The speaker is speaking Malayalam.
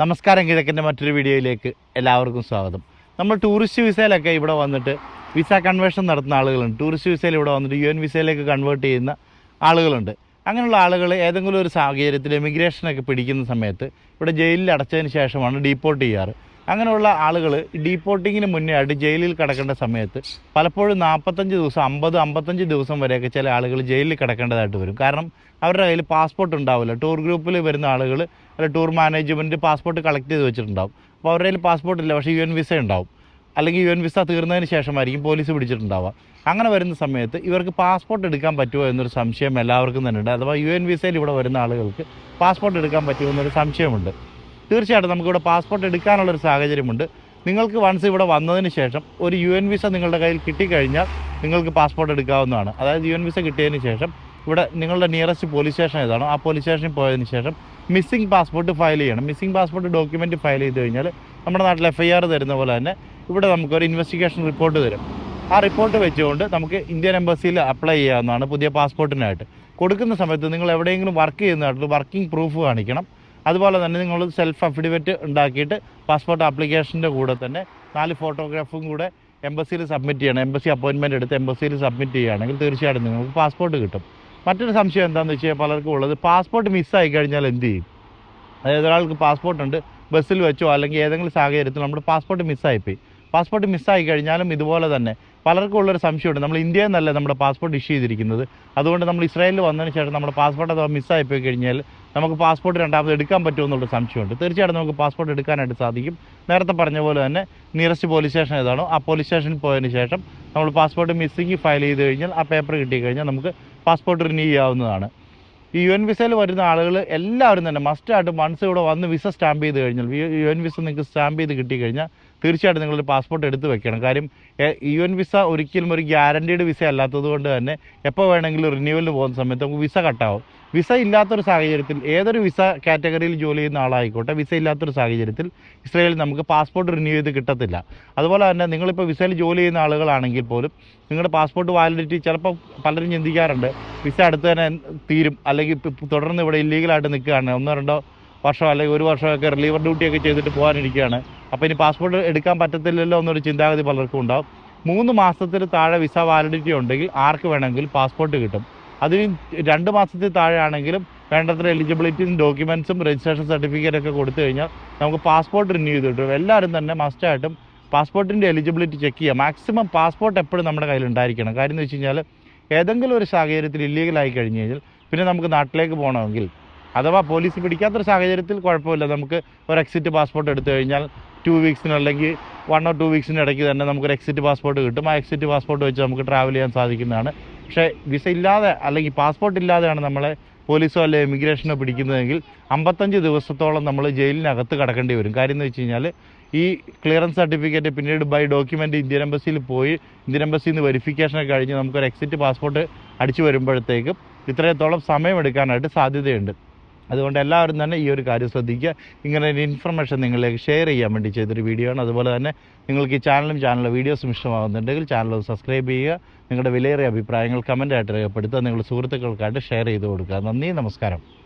നമസ്കാരം കിഴക്കിന്റെ മറ്റൊരു വീഡിയോയിലേക്ക് എല്ലാവർക്കും സ്വാഗതം. നമ്മൾ ടൂറിസ്റ്റ് വിസയിലൊക്കെ ഇവിടെ വന്നിട്ട് വിസ കൺവേർഷൻ നടത്തുന്ന ആളുകളുണ്ട്. ടൂറിസ്റ്റ് വിസയിൽ ഇവിടെ വന്നിട്ട് യു എൻ വിസയിലേക്ക് കൺവേർട്ട് ചെയ്യുന്ന ആളുകളുണ്ട്. അങ്ങനെയുള്ള ആളുകൾ ഏതെങ്കിലും ഒരു സാഹചര്യത്തിൽ എമിഗ്രേഷനൊക്കെ പിടിക്കുന്ന സമയത്ത് ഇവിടെ ജയിലിൽ അടച്ചതിന് ശേഷമാണ് ഡീപ്പോർട്ട് ചെയ്യാറ്. അങ്ങനെയുള്ള ആളുകൾ ഡീപ്പോർട്ടിങ്ങിന് മുന്നേ ആയിട്ട് ജയിലിൽ കിടക്കേണ്ട സമയത്ത് പലപ്പോഴും നാൽപ്പത്തഞ്ച് ദിവസം അമ്പത് അമ്പത്തഞ്ച് ദിവസം വരെയൊക്കെ ചില ആളുകൾ ജയിലിൽ കിടക്കേണ്ടതായിട്ട് വരും. കാരണം അവരുടെ കയ്യിൽ പാസ്പോർട്ട് ഉണ്ടാവില്ല. ടൂർ ഗ്രൂപ്പിൽ വരുന്ന ആളുകൾ അല്ല ടൂർ മാനേജ്മെന്റ് പാസ്പോർട്ട് കളക്ട് ചെയ്ത് വെച്ചിട്ടുണ്ടാവും. അപ്പോൾ അവരുടെ കയ്യിൽ പാസ്പോർട്ട് ഇല്ല. പക്ഷേ യു എൻ വിസ ഉണ്ടാവും. അല്ലെങ്കിൽ യു എൻ വിസ തീർന്നതിന് ശേഷമായിരിക്കും പോലീസ് പിടിച്ചിട്ടുണ്ടാവുക. അങ്ങനെ വരുന്ന സമയത്ത് ഇവർക്ക് പാസ്പോർട്ട് എടുക്കാൻ പറ്റുമോ എന്നൊരു സംശയം എല്ലാവർക്കും തന്നെ ഉണ്ട്. അഥവാ യു എൻ വിസയിൽ ഇവിടെ വരുന്ന ആളുകൾക്ക് പാസ്പോർട്ട് എടുക്കാൻ പറ്റുമോ എന്നൊരു സംശയമുണ്ട്. തീർച്ചയായിട്ടും നമുക്കിവിടെ പാസ്പോർട്ട് എടുക്കാനുള്ളൊരു സാഹചര്യമുണ്ട്. നിങ്ങൾക്ക് വൺസ് ഇവിടെ വന്നതിന് ശേഷം ഒരു യു എൻ വിസ നിങ്ങളുടെ കയ്യിൽ കിട്ടിക്കഴിഞ്ഞാൽ നിങ്ങൾക്ക് പാസ്പോർട്ട് എടുക്കാവുന്നതാണ്. അതായത് യു എൻ വിസ കിട്ടിയതിന് ശേഷം ഇവിടെ നിങ്ങളുടെ നിയറസ്റ്റ് പോലീസ് സ്റ്റേഷൻ ഏതാണോ? ആ പോലീസ് സ്റ്റേഷനിൽ പോയതിന് ശേഷം മിസ്സിംഗ് പാസ്പോർട്ട് ഫയൽ ചെയ്യണം. മിസ്സിംഗ് പാസ്പോർട്ട് ഡോക്യുമെന്റ് ഫയൽ ചെയ്ത് കഴിഞ്ഞാൽ നമ്മുടെ നാട്ടിൽ എഫ് ഐ ആർ തരുന്ന പോലെ തന്നെ ഇവിടെ നമുക്കൊരു ഇൻവെസ്റ്റിഗേഷൻ റിപ്പോർട്ട് തരും. ആ റിപ്പോർട്ട് വെച്ചുകൊണ്ട് നമുക്ക് ഇന്ത്യൻ എംബസിയിൽ അപ്ലൈ ചെയ്യാവുന്നതാണ് പുതിയ പാസ്പോർട്ടിനായിട്ട് കൊടുക്കുന്ന സമയത്ത് നിങ്ങൾ എവിടെയെങ്കിലും വർക്ക് ചെയ്യുന്നതായിട്ട് വർക്കിംഗ് പ്രൂഫ് കാണിക്കണം. അതുപോലെ തന്നെ നിങ്ങൾ സെൽഫ് അഫിഡവിറ്റ് ഉണ്ടാക്കിയിട്ട് പാസ്പോർട്ട് ആപ്ലിക്കേഷന്റെ കൂടെ തന്നെ നാല് ഫോട്ടോഗ്രാഫും കൂടെ എംബസിയിൽ സബ്മിറ്റ് ചെയ്യണം. എംബസി അപ്പോയിൻമെന്റ് എടുത്ത് എംബസിയിൽ സബ്മിറ്റ് ചെയ്യുകയാണെങ്കിൽ തീർച്ചയായിട്ടും നിങ്ങൾക്ക് പാസ്പോർട്ട് കിട്ടും. മറ്റൊരു സംശയം എന്താണെന്ന് വെച്ച് കഴിഞ്ഞാൽ പലർക്കും ഉള്ളത് പാസ്പോർട്ട് മിസ്സായി കഴിഞ്ഞാൽ എന്ത് ചെയ്യും? അതായത് ഒരാൾക്ക് പാസ്പോർട്ട് ഉണ്ട് ബസ്സിൽ വെച്ചോ അല്ലെങ്കിൽ ഏതെങ്കിലും സാഹചര്യത്തിൽ നമ്മുടെ പാസ്പോർട്ട് മിസ്സായിപ്പോയി പാസ്പോർട്ട് മിസ്സായി കഴിഞ്ഞാലും ഇതുപോലെ തന്നെ പലർക്കും ഉള്ളൊരു സംശയമുണ്ട്. നമ്മൾ ഇന്ത്യയിൽ നിന്നല്ലേ നമ്മുടെ പാസ്പോർട്ട് ഇഷ്യൂ ചെയ്തിരിക്കുന്നത്. അതുകൊണ്ട് നമ്മൾ ഇസ്രായേലിൽ വന്നതിന് ശേഷം നമ്മുടെ പാസ്പോർട്ട് അഥവാ മിസ്സായി പോയി കഴിഞ്ഞാൽ നമുക്ക് പാസ്പോർട്ട് രണ്ടാമത് എടുക്കാൻ പറ്റുമെന്നുള്ള സംശയമുണ്ട്. തീർച്ചയായിട്ടും നമുക്ക് പാസ്പോർട്ട് എടുക്കാനായിട്ട് സാധിക്കും. നേരത്തെ പറഞ്ഞ പോലെ തന്നെ നിയറസ്റ്റ് പോലീസ് സ്റ്റേഷൻ ഏതാണോ. ആ പോലീസ് സ്റ്റേഷനിൽ പോയതിന് ശേഷം നമ്മൾ പാസ്പോർട്ട് മിസ്സിങ് ഫയൽ ചെയ്ത് കഴിഞ്ഞാൽ ആ പേപ്പർ കിട്ടിക്കഴിഞ്ഞാൽ നമുക്ക് പാസ്പോർട്ട് റിന്യൂ ചെയ്യാവുന്നതാണ്. ഈ യു എൻ വിസയിൽ വരുന്ന ആളുകൾ എല്ലാവരും തന്നെ മസ്റ്റായിട്ട് വൺസ് ഇവിടെ വന്ന് വിസ സ്റ്റാമ്പ് ചെയ്ത് കഴിഞ്ഞാൽ യു എൻ വിസ നിങ്ങൾക്ക് സ്റ്റാമ്പ് ചെയ്ത് കിട്ടിക്കഴിഞ്ഞാൽ തീർച്ചയായിട്ടും നിങ്ങളൊരു പാസ്പോർട്ട് എടുത്ത് വെക്കണം. കാര്യം യു എൻ വിസ ഒരിക്കലും ഒരു ഗ്യാരണ്ടീഡ് വിസ അല്ലാത്തത് കൊണ്ട് തന്നെ എപ്പോൾ വേണമെങ്കിലും റിന്യൂവലിന് പോകുന്ന സമയത്ത് നമുക്ക് വിസ കട്ടാവും വിസ ഇല്ലാത്തൊരു സാഹചര്യത്തിൽ ഏതൊരു വിസ കാറ്റഗറിയിൽ ജോലി ചെയ്യുന്ന ആളായിക്കോട്ടെ വിസ ഇല്ലാത്തൊരു സാഹചര്യത്തിൽ ഇസ്രയേലിൽ നമുക്ക് പാസ്പോർട്ട് റിന്യൂ ചെയ്ത് കിട്ടത്തില്ല. അതുപോലെ തന്നെ നിങ്ങളിപ്പോൾ വിസയിൽ ജോലി ചെയ്യുന്ന ആളുകളാണെങ്കിൽ പോലും നിങ്ങളുടെ പാസ്പോർട്ട് വാലിഡിറ്റി ചിലപ്പോൾ പലരും ചിന്തിക്കാറുണ്ട്. വിസ അടുത്ത് തന്നെ തീരും. അല്ലെങ്കിൽ തുടർന്ന് ഇവിടെ ഇല്ലീഗലായിട്ട് നിൽക്കുകയാണ്. ഒന്നോ രണ്ടോ വർഷം അല്ലെങ്കിൽ ഒരു വർഷമൊക്കെ റിലീവർ ഡ്യൂട്ടിയൊക്കെ ചെയ്തിട്ട് പോകാനിരിക്കുകയാണ്. അപ്പോൾ ഇനി പാസ്പോർട്ട് എടുക്കാൻ പറ്റത്തില്ലല്ലോ എന്നൊരു ചിന്താഗതി പലർക്കും ഉണ്ടാവും. മൂന്ന് മാസത്തിൽ താഴെ വിസ വാലിഡിറ്റി ഉണ്ടെങ്കിൽ ആർക്ക് വേണമെങ്കിൽ പാസ്പോർട്ട് കിട്ടും. അതിന് രണ്ട് മാസത്തിൽ താഴെ ആണെങ്കിലും വേണ്ടത്ര എലിജിബിലിറ്റിയും ഡോക്യുമെൻസും രജിസ്ട്രേഷൻ സർട്ടിഫിക്കറ്റ് ഒക്കെ കൊടുത്തു കഴിഞ്ഞാൽ നമുക്ക് പാസ്പോർട്ട് റിന്യൂ ചെയ്ത് കിട്ടും. എല്ലാവരും തന്നെ മസ്റ്റായിട്ടും പാസ്പോർട്ടിന്റെ എലിജിബിലിറ്റി ചെക്ക് ചെയ്യുക. മാക്സിമം പാസ്പോർട്ട് എപ്പോഴും നമ്മുടെ കയ്യിൽ ഉണ്ടായിരിക്കണം. കാര്യം എന്ന് വെച്ച് കഴിഞ്ഞാൽ ഏതെങ്കിലും ഒരു സാഹചര്യത്തിൽ ഇല്ലീഗലായി കഴിഞ്ഞ് കഴിഞ്ഞാൽ പിന്നെ നമുക്ക് നാട്ടിലേക്ക് പോകണമെങ്കിൽ അഥവാ പോലീസ് പിടിക്കാത്തൊരു സാഹചര്യത്തിൽ കുഴപ്പമില്ല. നമുക്ക് ഒരു എക്സിറ്റ് പാസ്പോർട്ട് എടുത്തു കഴിഞ്ഞാൽ ടു വീക്സിന് അല്ലെങ്കിൽ വൺ ഓർ ടു വീക്സിന് ഇടയ്ക്ക് തന്നെ നമുക്കൊരു എക്സിറ്റ് പാസ്പോർട്ട് കിട്ടും. ആ എക്സിറ്റ് പാസ്പോർട്ട് വെച്ച് നമുക്ക് ട്രാവൽ ചെയ്യാൻ സാധിക്കുന്നതാണ്. പക്ഷേ വിസ ഇല്ലാതെ അല്ലെങ്കിൽ പാസ്പോർട്ട് ഇല്ലാതെയാണ് നമ്മളെ പോലീസോ അല്ലെങ്കിൽ ഇമിഗ്രേഷനോ പിടിക്കുന്നതെങ്കിൽ അമ്പത്തഞ്ച് ദിവസത്തോളം നമ്മൾ ജയിലിനകത്ത് കിടക്കേണ്ടി വരും. കാര്യം എന്ന് വെച്ച് കഴിഞ്ഞാൽ ഈ ക്ലിയറൻസ് സർട്ടിഫിക്കറ്റ് പിന്നീട് ബൈ ഡോക്യുമെന്റ് ഇന്ത്യൻ എംബസിയിൽ പോയി ഇന്ത്യൻ എംബസിയിൽ നിന്ന് വെരിഫിക്കേഷനൊക്കെ കഴിഞ്ഞ് നമുക്കൊരു എക്സിറ്റ് പാസ്പോർട്ട് അടിച്ചു വരുമ്പോഴത്തേക്കും ഇത്രത്തോളം സമയമെടുക്കാനായിട്ട് സാധ്യതയുണ്ട്. അതുകൊണ്ട് എല്ലാവരും തന്നെ ഈ ഒരു കാര്യം ശ്രദ്ധിക്കുക. ഇങ്ങനെ ഒരു ഇൻഫർമേഷൻ നിങ്ങളിലേക്ക് ഷെയർ ചെയ്യാൻ വേണ്ടി ചെയ്തൊരു വീഡിയോ ആണ്. അതുപോലെ തന്നെ നിങ്ങൾക്ക് ഈ ചാനലും ചാനലിലെ വീഡിയോസും ഇഷ്ടമാകുന്നുണ്ടെങ്കിൽ ചാനൽ സബ്സ്ക്രൈബ് ചെയ്യുക. നിങ്ങളുടെ വിലയേറിയ അഭിപ്രായങ്ങൾ കമന്റായിട്ട് രേഖപ്പെടുത്തുക. നിങ്ങളുടെ സുഹൃത്തുക്കൾക്കായിട്ട് ഷെയർ ചെയ്ത് കൊടുക്കുക. നന്ദി നമസ്കാരം.